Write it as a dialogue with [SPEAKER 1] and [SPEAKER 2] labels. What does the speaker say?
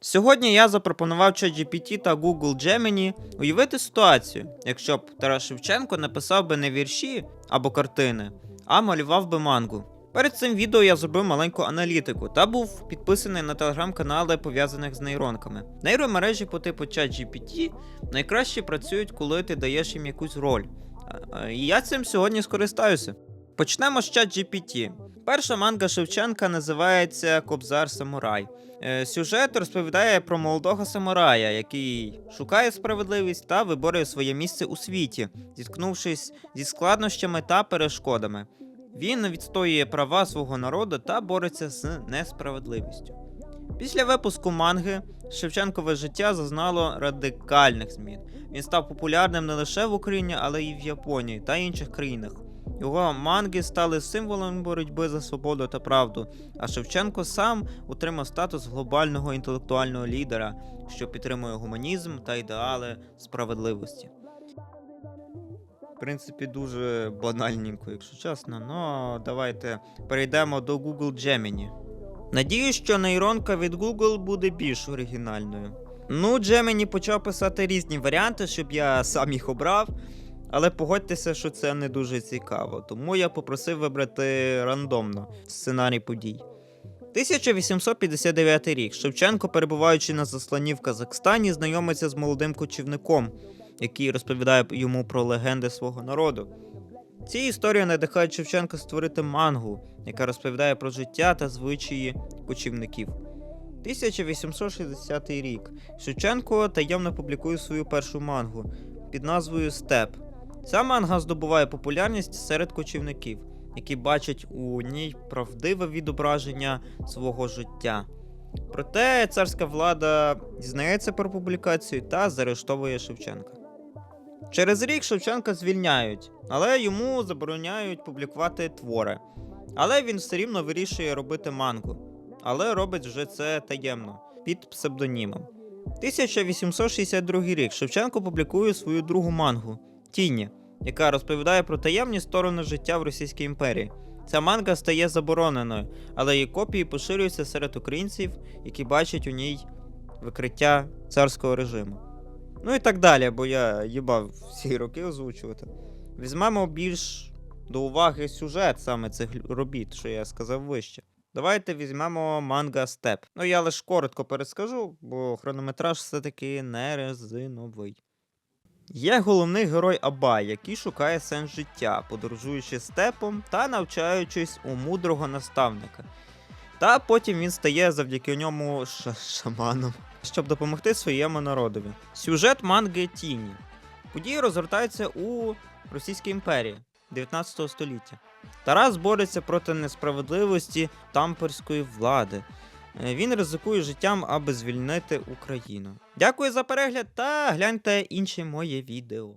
[SPEAKER 1] Сьогодні я запропонував ChatGPT та Google Gemini уявити ситуацію, якщо б Тарас Шевченко написав би не вірші або картини, а малював би мангу. Перед цим відео я зробив маленьку аналітику та був підписаний на телеграм-канали, пов'язаних з нейронками. Нейромережі по типу ChatGPT найкраще працюють, коли ти даєш їм якусь роль. І я цим сьогодні скористаюся. Почнемо з ChatGPT. Перша манга Шевченка називається Кобзар Самурай. Е, Сюжет розповідає про молодого самурая, який шукає справедливість та виборює своє місце у світі, зіткнувшись зі складнощами та перешкодами. Він відстоює права свого народу та бореться з несправедливістю. Після випуску манги Шевченкове життя зазнало радикальних змін. Він став популярним не лише в Україні, але й в Японії та інших країнах. Його манги стали символом боротьби за свободу та правду, а Шевченко сам отримав статус глобального інтелектуального лідера, що підтримує гуманізм та ідеали справедливості. В принципі, дуже банальненько, якщо чесно. Ну, давайте перейдемо до Google Gemini. Надіюсь, що нейронка від Google буде більш оригінальною. Ну, Gemini почав писати різні варіанти, щоб я сам їх обрав. Але погодьтеся, що це не дуже цікаво, тому я попросив вибрати рандомно сценарій подій. 1859 рік. Шевченко, перебуваючи на засланні в Казахстані, знайомиться з молодим кочівником, який розповідає йому про легенди свого народу. Ці історії надихають Шевченка створити мангу, яка розповідає про життя та звичаї кочівників. 1860 рік. Шевченко таємно публікує свою першу мангу під назвою Степ. Ця манга здобуває популярність серед кочівників, які бачать у ній правдиве відображення свого життя. Проте царська влада дізнається про публікацію та заарештовує Шевченка. Через рік Шевченка звільняють, але йому забороняють публікувати твори. Але він все рівно вирішує робити мангу. Але робить вже це таємно, під псевдонімом. 1862 рік Шевченко публікує свою другу мангу Тіні, яка розповідає про таємні сторони життя в Російській імперії. Ця манга стає забороненою, але її копії поширюються серед українців, які бачать у ній викриття царського режиму. Ну і так далі, бо я їбав всі роки озвучувати. Візьмемо більш до уваги сюжет саме цих робіт, що я сказав вище. Давайте візьмемо манга Степ. Ну я лише коротко перескажу, бо хронометраж все-таки не резиновий. Є головний герой Абай, який шукає сенс життя, подорожуючи степом та навчаючись у мудрого наставника. Та потім він стає завдяки ньому ша- шаманом, щоб допомогти своєму народові. Сюжет манги Тіні. Події розгортаються у Російській імперії 19 століття. Тарас бореться проти несправедливості тамперської влади. Е, Він ризикує життям, аби звільнити Україну. Дякую за перегляд та гляньте інші моє відео.